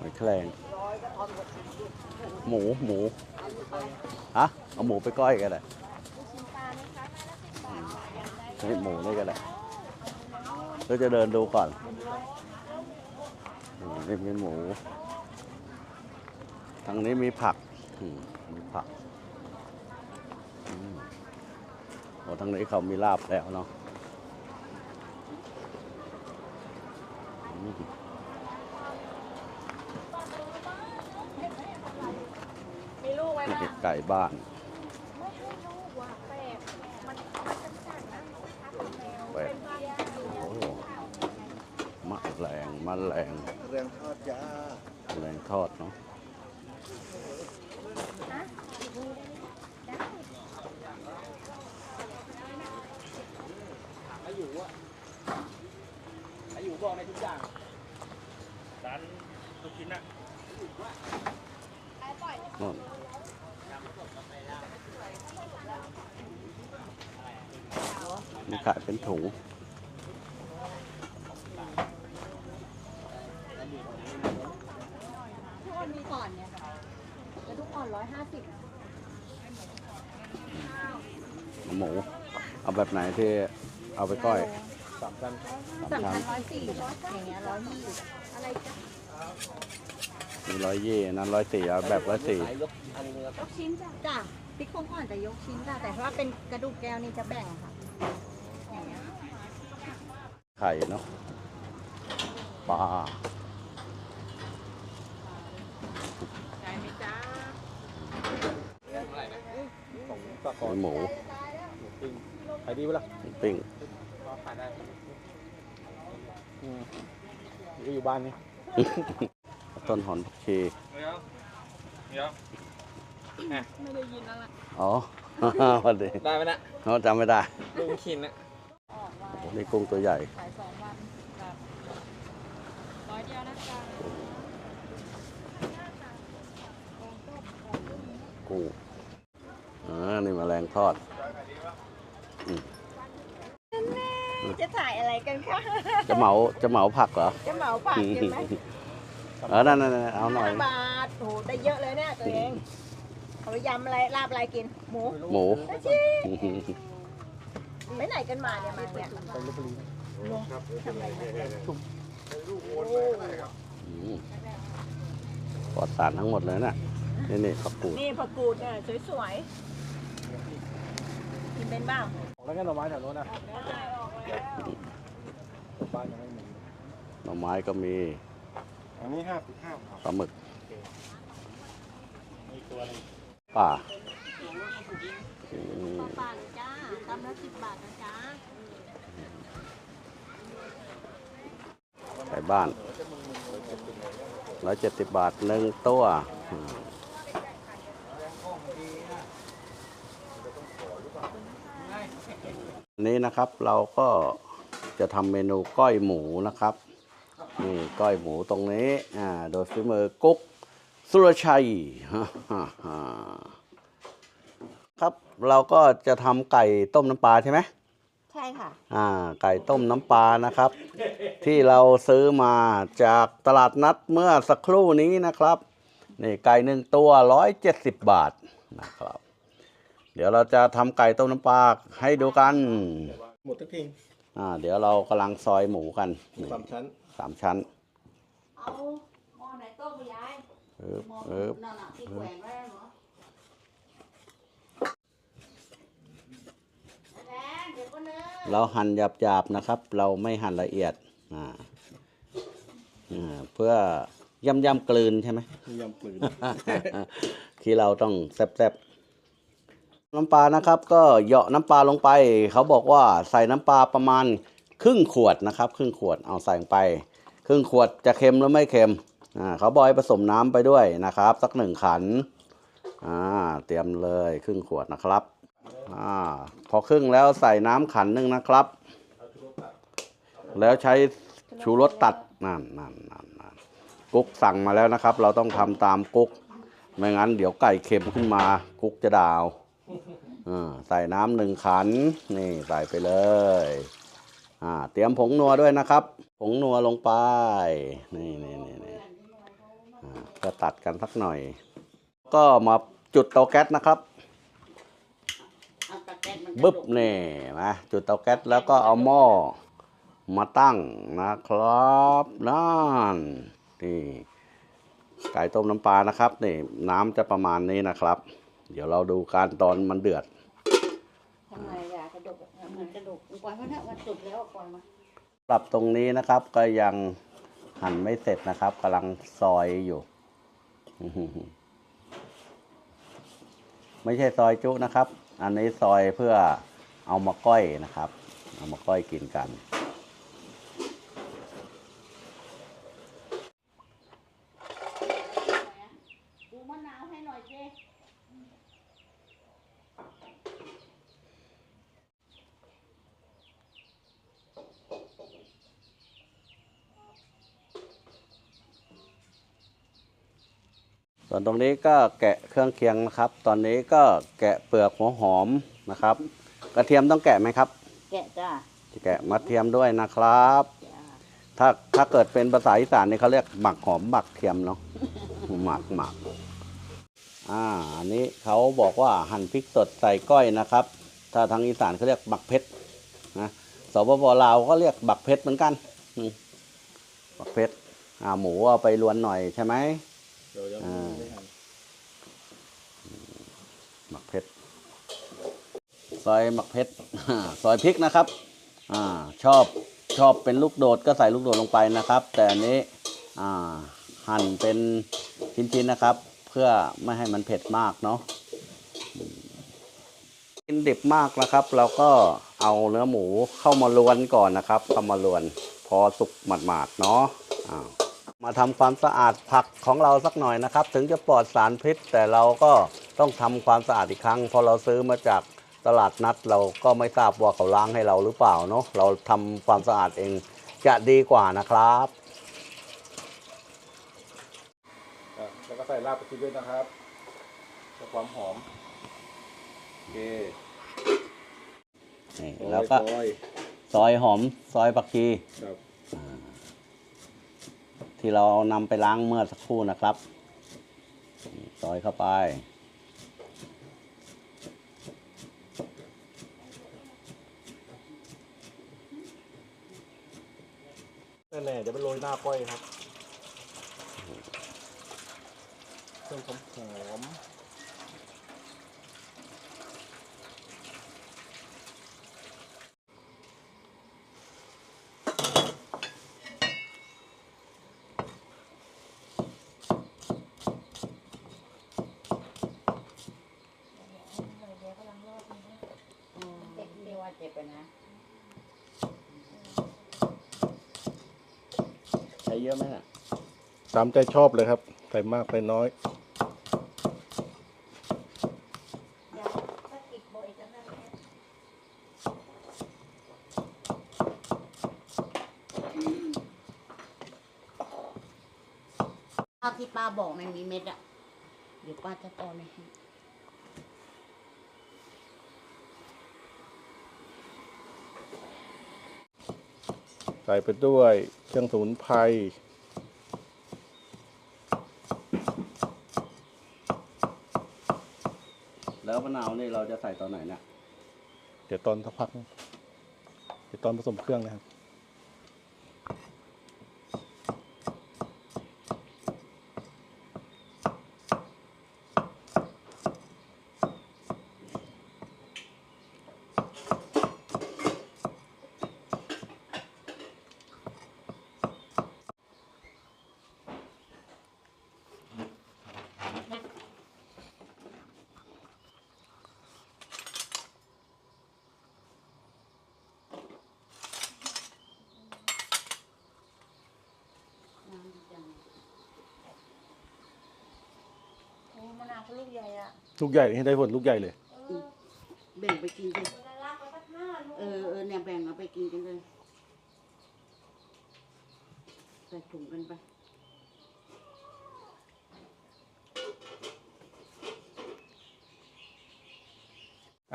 หอยแครงหมูหมูฮะเอาหมูไปก้อยกันเลยนี่หมูนี่กันเลยเราจะเดินดูก่อนนี่เป็นหมู ทางนี้มีผักมีผักโอ้ทางนี้เขามีลาบแล้วเนาะ มีลูกไหมนี่ล่ะไก่บ้านไม่ให้ลูกว่ะแปลกมันมันจะสั่นนะแปลกโอ้มะแรงมะแรงเรื่องทอดจ้าแรงทอดเนาะอายุอะอายุบอกในทุกอย่างร้านลูกชิ้นอะนู่น มีขายเป็นถุงทุกคนมีก่อนเนี่ยแล้วทุกคนร้อยห้าสิบหมู เอาแบบไหนที่เอาไปก้อยสามชั้นสามสามชั้นพันร้อยสี่อย่างเงี้ยร้อยยี่สิบอะไรจ๊ะมีร้อยยี่นั้นร้อยสี่เอาแบบร้อยสี่ขายยกอันนี้ครับยกชิ้นจ้ะจ้ะพริกโคงอ่อนจะยกชิ้นจ้ะแต่ถ้าเป็นกระดูกแก้วนี่จะแบ่งค่ะอย่างเงี้ย ไข่เนาะปลาใช่ไหมจ๊ะของสากลหมูหมูปิ้งขายดีปะล่ะปิ้งก็ขายได้อืมก็อยู่บ้านนี่ต้นหอนผักชีเดี๋ยวเดี๋ยวไม่ได้ยินอะไรอ๋อพอดีได้ไหมนะเขาจำไม่ได้ลุงชินนะออกไว้ นี่กุ้งตัวใหญ่ขายสองวันกับร้อยเดียวนะจ๊ะกุ้งอ่านี่แมลงทอดจะถ่ายอะไรกันคะจะเหมาจะเหมาผักเหรอ จะเหมาปากใช่ไหมเออนั่นนั่นนั่นเอาหน่อยห้าบาทโหได้เยอะเลยเนี่ยตัวเองเอาไปยำอะไรลาบอะไรกิน หมู หมูอาชี ไปไหนกันมาเนี่ยมาเนี่ยไปลบบุรีทำอะไรเนี่ยอืมปลอดสารทั้งหมดเลยน่ะนี่นี่ผักกูดนี่ผักกูดเนี่ยสวยๆกินเป็นบ้างแล้วก็หน่อไม้แถวโน้นนะบ้านยังไม่มีหน่อไม้ก็มีอันนี้ห้าสิบห้าครับปลาหมึกมีตัวนึงป่าอืมปา กจ้าตำละสิบบาทนะจ๊ะไก่บ้านร้อยเจ็ดสิบบาทหนึ่งตัวนี้นะครับเราก็จะทำเมนูก้อยหมูนะครับนี่ก้อยหมูตรงนี้ อ่า โดยฝีมือกุ๊กสุรชัยฮ่าฮ่าฮ่า ครับ เราก็จะทำไก่ต้มน้ำปลาใช่ไหมใช่ค่ะ อ่า ไก่ต้มน้ำปลานะครับ ที่เราซื้อมาจากตลาดนัดเมื่อสักครู่นี้นะครับนี่ไก่หนึ่งตัว170บาทนะครับ เดี๋ยวเราจะทำไก่ต้มน้ำปลาให้ดูกันหมดทุกทีอ่า เดี๋ยวเรากำลังซอยหมูกันนี่สามชั้นสามชั้นเอาหม้อไหนต้มไปยายเอิบหม้อเอิบนั่นน่ะที่แขวนไว้เหรอแพง เดี๋ยวก็เนื้อเราหั่นหยาบๆนะครับ เราไม่หั่นละเอียดอ่าอ่าเพื่อย่ำย่ำๆกลืนใช่ไหมมียำปลืนที่เราต้องแซ่บๆน้ำปลานะครับ ก็เหยาะน้ำปลาลงไป เขาบอกว่าใส่น้ำปลาประมาณครึ่งขวดนะครับ ครึ่งขวดเอาใส่ลงไป ครึ่งขวดจะเค็มหรือไม่เค็มอ่าเขาบอกให้ผสมน้ำไปด้วยนะครับ สักหนึ่งขันอ่าเตรียมเลยครึ่งขวดนะครับ อ่าพอครึ่งแล้วใส่น้ำขันหนึ่งนะครับ แล้วใช้ชูรสตัดนั่นนั่นนั่นนั่นกุ๊กสั่งมาแล้วนะครับ เราต้องทำตามกุ๊กไม่งั้นเดี๋ยวไก่เค็มขึ้นมา กุ๊กจะดาวใส่น้ำหนึ่งขัน นี่ใส่ไปเลยอ่าเตรียมผงนัวด้วยนะครับ ผงนัวลงไป นี่นี่นี่นี่าเพื่อตัดกันสักหน่อย ก็มาจุดเตาแก๊สนะครับ เอาตะแกรงมัน บึ๊บนี่มาจุดเตาแก๊สแล้วก็เอาหม้อมาตั้งนะครับนั่นนี่ไก่ต้มน้ำปลานะครับนี่น้ำจะประมาณนี้นะครับ เดี๋ยวเราดูการตอนมันเดือดทำไมอะกระดูกอะเหมือนกระดูกปล่อยมันเถอะมันสุดแล้วปล่อยมันปรับตรงนี้นะครับก็ยังหั่นไม่เสร็จนะครับกำลังซอยอยู่ ไม่ใช่ซอยจุนะครับ อันนี้ซอยเพื่อเอามาก้อยนะครับ เอามาก้อยกินกัน ดูมะนาวให้หน่อยเจ๊ ส่วนตรงนี้ก็แกะเครื่องเคียงนะครับ ตอนนี้ก็แกะเปลือกหัวหอมนะครับ กระเทียมต้องแกะไหมครับ แกะจ้าแกะมะเทียมด้วยนะครับจ้าถ้าถ้าเกิดเป็นภาษาอีสานนี่เขาเรียกหมักหอมหมักเทียมเนาะหมักหมักอ่าอันนี้เขาบอกว่าหั่นพริกสดใส่ก้อยนะครับ ถ้าทางอีสานเขาเรียกบักเพชรนะสปปลาวก็เรียกบักเพชรเหมือนกันอืมบักเพชรอ่าหมูเอาไปลวนหน่อยใช่ไหมเดี๋ยวจะอ่า ไม่ทัน หมัก เพชรซอยหมักเพชรซอยพริกนะครับอ่าชอบชอบเป็นลูกโดดก็ใส่ลูกโดดลงไปนะครับ แต่อันนี้อ่าหั่นเป็นชิ้นๆนะครับ เพื่อไม่ให้มันเผ็ดมากเนาะกินดิบมากนะครับ เราก็เอาเนื้อหมูเข้ามาลวนก่อนนะครับเข้ามาลวนพอสุกหมาดๆเนาะมาทำความสะอาดผักของเราสักหน่อยนะครับ ถึงจะปลอดสารพิษแต่เราก็ ต้องทำความสะอาดอีกครั้งเพราะเราซื้อมาจากตลาดนัดเราก็ไม่ทราบว่าเขาล้างให้เราหรือเปล่าเนาะเราทำความสะอาดเองจะดีกว่านะครับอะแล้วก็ใส่รากกระเทียมด้วยนะครับเพื่อความหอมโอเคนี่แล้วก็ซอยซอยหอมซอยผักชีครับที่เรานำไปล้างเมื่อสักครู่นะครับนี่ซอยเข้าไป แน่ๆเดี๋ยวไปโรยหน้าก้อยครับเครื่องหอมหอมเจ็บที่ว่าเจ็บไปนะ ใช้ เยอะไหมน่ะตามใจชอบเลยครับ ใส่มากใส่น้อยอย่าถ้าติดบ่อยจะนั่นแหละข้าวที่ป้าบอกมันมีเม็ดอะเดี๋ยวป้าจะตอนให้ใส่ไปด้วย เครื่องสมุนไพรแล้วมะนาวนี่เราจะใส่ตอนไหนเนี่ย เดี๋ยวตอนสักพัก เดี๋ยวตอนผสมเครื่องนะครับ ลูกใหญ่อะลูกใหญ่ให้ได้ผลลูกใหญ่เลยแบ่งไปกินกันเออเออเนี่ยแบ่งเอาไปกินกันเลยใส่ถุงกันไป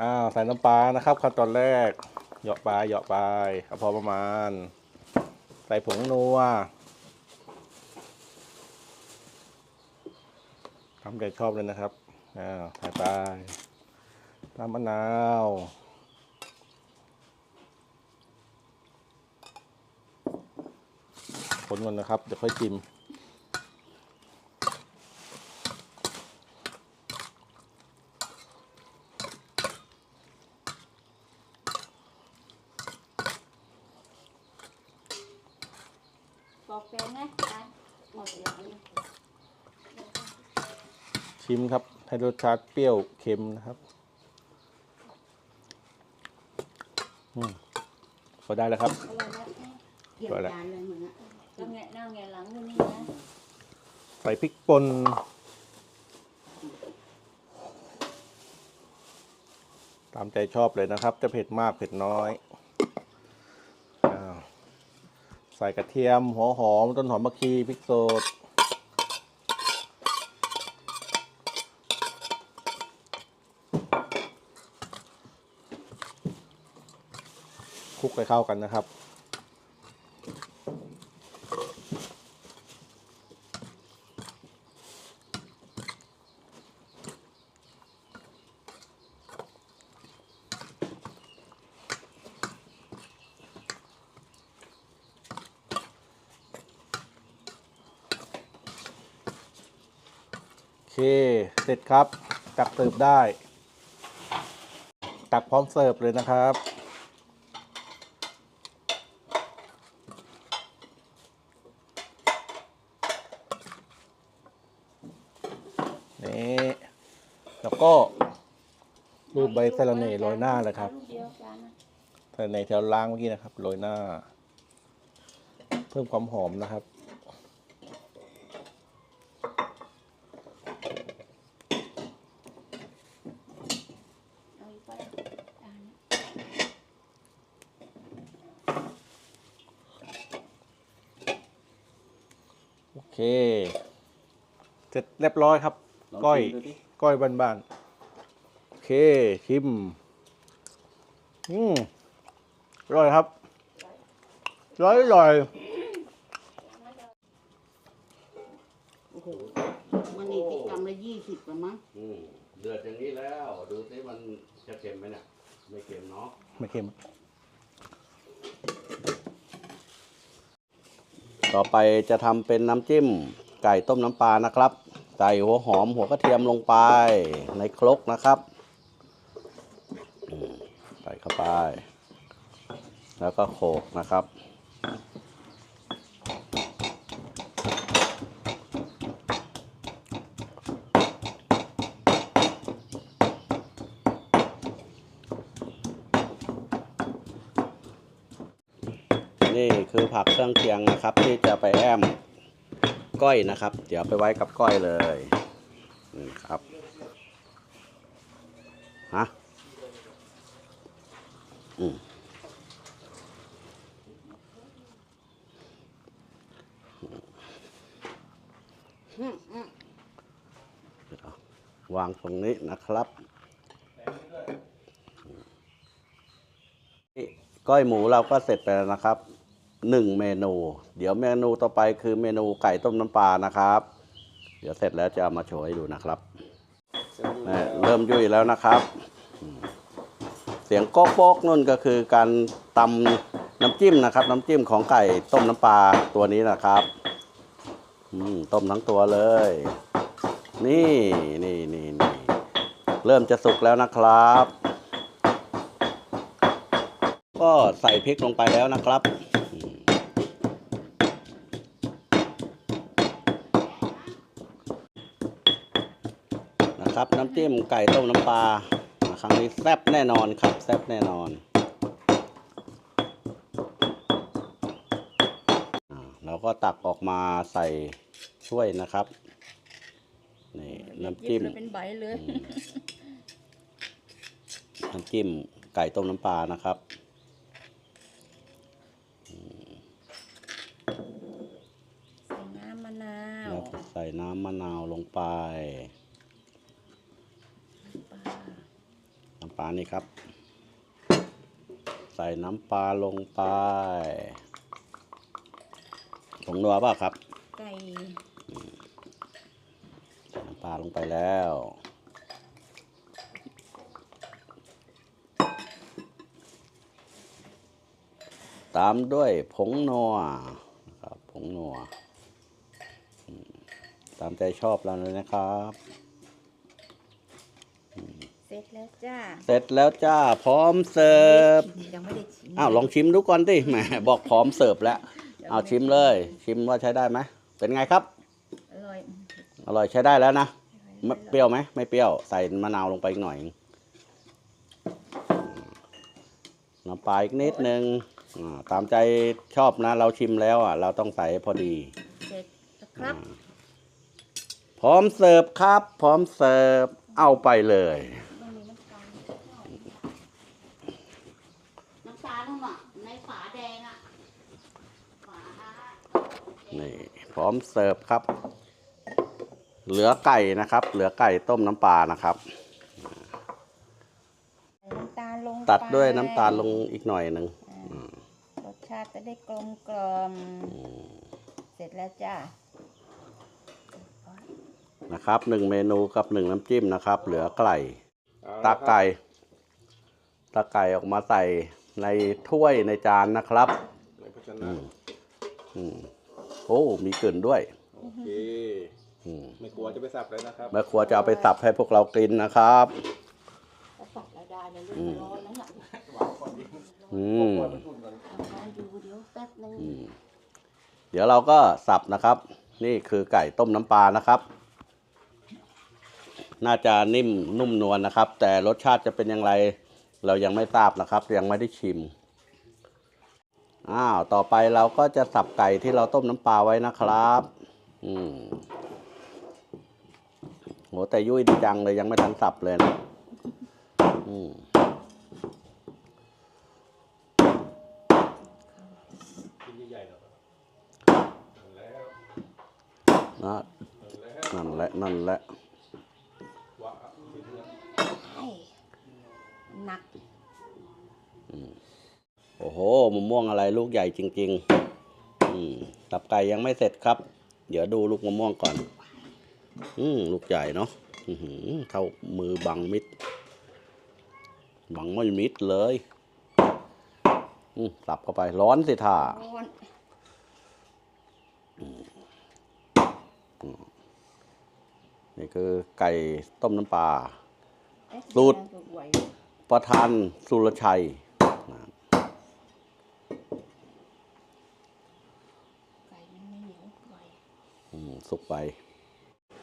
อ้าวใส่น้ำปลานะครับขั้นตอนแรกเหยาะปลาเหยาะปลาเอาพอประมาณ ใส่ผงนัว ทำใจชอบเลยนะครับอ้าวถ่ายไปน้ำมะนาวคนก่อนนะครับเดี๋ยวค่อยจิ้ม บอกแฟนไงไปหมดแล้วเนี่ย ชิมครับ ให้รสชาติเปรี้ยวเค็มนะครับอืมพอได้แล้วครับเอาไว้แล้วเกี่ยวจานเลยเหมือนอะแล้วแงะหน้าแงะหลังอยู่นี่นะใส่พริกป่นตามใจชอบเลยนะครับ จะเผ็ดมากเผ็ดน้อยอ้าวใส่กระเทียมหัวหอมต้นหอมมะขีพริกสด คลุก ให้เข้ากันนะครับ โอเค เสร็จครับ ตักเสิร์ฟได้ ตักพร้อมเสิร์ฟเลยนะครับ นี่แล้วก็รูปใบ สะระเน่โรยหน้าเลยครับลูกเดียวจานนะสะระเน่ที่เราล้างเมื่อกี้นะครับโรยหน้า เพิ่มความหอมนะครับเอาอีกไปจานนะโอเค เสร็จเรียบร้อยครับ ก้อย ก้อยบ้านๆโอ เคชิม อืมอร่อยครับอร่อยอร่อยโอ้โหมันนี่ติดกำละยี่สิบละมั้งอืมเดือดอย่างนี้แล้ว ดูสิมันจะเค็มไหมเนี่ยไม่เค็มเนาะไม่เค็ม ต่อไปจะทำเป็นน้ำจิ้ม ไก่ต้มน้ำปลานะครับ ใส่หัวหอมหัวกระเทียมลงไปในครกนะครับอืมใส่เข้าไป แล้วก็โขกนะครับ นี่คือผักเครื่องเคียงนะครับ ที่จะไปแอมก้อยนะครับ เดี๋ยวไปไว้กับก้อยเลยนี่ครับฮะ วางตรงนี้นะครับนี่ก้อยหมูเราก็เสร็จไปแล้วนะครับหนึ่งเมนู เดี๋ยวเมนูต่อไปคือเมนูไก่ต้มน้ำปลานะครับ เดี๋ยวเสร็จแล้วจะเอามาโชว์ให้ดูนะครับ เริ่มยุ่ยแล้วนะครับ เสียงโก๊กโป๊กนุ่นก็คือการตำน้ำจิ้มนะครับ น้ำจิ้มของไก่ต้มน้ำปลาตัวนี้นะครับอืมต้มทั้งตัวเลย นี่นี่นี่นี่เริ่มจะสุกแล้วนะครับ ก็ใส่พริกลงไปแล้วนะครับนะครับน้ำจิ้มไก่ต้มน้ำปลา ครั้งนี้แซ่บแน่นอนครับแซ่บแน่นอนอ่าเราก็ตักออกมาใส่ถ้วยนะครับนี่น้ำจิ้มหยิบแล้วเป็นใบเลยน้ำจิ้มไก่ต้มน้ำปลานะครับใส่น้ำมะนาวแล้วก็ใส่น้ำมะนาวลงไปปลาานี่ครับ ใส่น้ำปลาลงไปผงนัวเปล่าครับใส่น้ำปลาลงไปแล้วตามด้วยผงนัวนะครับผงนัวตามใจชอบเราเลยนะครับ ร็จแล้วจ้า เสร็จแล้วจ้า พร้อมเสิร์ฟยังไม่ได้ชิมอ้าวลองชิมดูก่อนดิแหมบอกพร้อมเสิร์ฟแล้วเอาชิมเลย ชิมว่าใช้ได้ไหมเป็นไงครับ อร่อยอร่อยใช้ได้แล้วนะไม่เปรี้ยวไหมไม่เปรี้ยวใส่มะนาวลงไปอีกหน่อยน้ำปลาอีกนิดนึงอ่าตามใจชอบนะ เราชิมแล้วอะ เราต้องใส่ให้พอดีเสร็จแล้วครับ พร้อมเสิร์ฟครับ พร้อมเสิร์ฟเอาไปเลย ต้องมีน้ำตาล น้ำตาลนู่นอะ ในฝาแดงอะ ฝา นี่พร้ อมเสิร์ฟครับ เหลือไก่นะครับ เหลือไก่ต้มน้ำปลานะครับใส่น้ำตาลลงตัดด้วยไปน้ำตาลลงอีกหน่อยหนึ่งรสชาติจะได้กลมกล่อมเสร็จแล้วจ้านะครับหนึ่งเมนูกับหนึ่งน้ำจิ้มนะครับ เหลือไก่เอาละตักไก่ตักไก่ออกมาใส่ในถ้วยในจานนะครับในภาชอืนะมอืม โอ้มีกลิ่นด้วยโอเคอืมไม่กลัวจะไปสับเลยนะครับแม่ครัวจะเอาไปสับให้พวกเรากินนะครับก็ปัดระดาเลยลูกอืมร้อนนะเนี่ยอืมทำงานอยู่เดี๋ยวแป๊บนึงอืมเดี๋ยวเราก็สับนะครับ นี่คือไก่ต้มน้ำปลานะครับ น่าจะนิ่มนุ่มนวลนะครับ แต่รสชาติจะเป็นอย่างไร เรายังไม่ทราบนะครับ ยังไม่ได้ชิม อ้าว ต่อไปเราก็จะสับไก่ที่เราต้มน้ำปลาไว้นะครับ อืมโหแต่ยุ่ยดีจังเลยยังไม่ทันสับเลยนะอืมนะนั่นแหละ นั่นแหละให้หนัก โอ้โหมะม่วงอะไรลูกใหญ่จริงๆ อืมตับไก่ยังไม่เสร็จครับ เดี๋ยวดูลูกมะม่วงก่อน อืมลูกใหญ่เนาะอื้อหือเท่ามือบังมิด บังไม่มิดเลย อืมสับเข้าไปร้อนสิท่าร้อนนี่คือไก่ต้มน้ำปลาเอ๊ะสูตรไหวประธานสุรชัยนะ ไก่มันไม่เหนียวไหว อืม สุกไป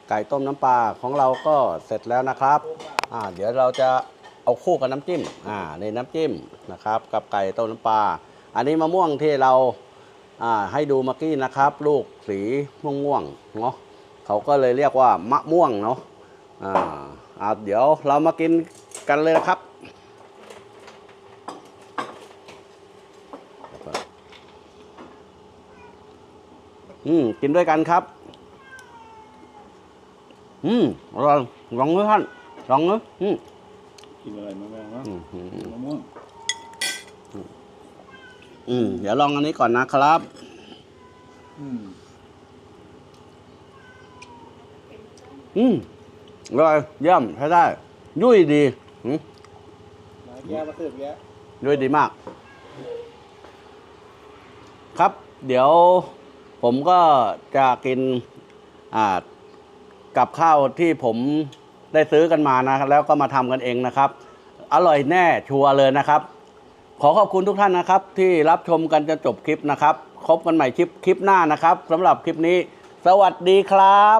ไก่ต้มน้ำปลาของเราก็เสร็จแล้วนะครับอ่าเดี๋ยวเราจะเอาคู่กับน้ำจิ้มอ่าในน้ำจิ้มนะครับ กับไก่ต้มน้ำปลาอันนี้มะม่วงที่เราอ่าให้ดูเมื่อกี้นะครับ ลูกสีม่วงม่วงๆเนาะเขาก็เลยเรียกว่ามะม่วงเนาะอ่าอ่าเดี๋ยวเรามากินกันเลยนะครับอืมกินด้วยกันครับ อืมอร่อยลองเลยท่านลองเลยอืมกินอะไรมะม่วงวะอืมอืมมะม่วงอืมเดี๋ยวลองอันนี้ก่อนนะครับ อืมอืมอร่อยเยี่ยมใช้ได้ ยุ่ยดีอืมมาแก้มาเสิร์ฟแก้ยุ่ยดีมาก ครับ เดี๋ยวผมก็จะกินอ่า กับข้าวที่ผมได้ซื้อกันมานะแล้วก็มาทำกันเองนะครับ อร่อยแน่ชัวร์เลยนะครับ ขอขอบคุณทุกท่านนะครับ ที่รับชมกันจนจบคลิปนะครับพบกันใหม่คลิปคลิปหน้านะครับสำหรับคลิปนี้ สวัสดีครับ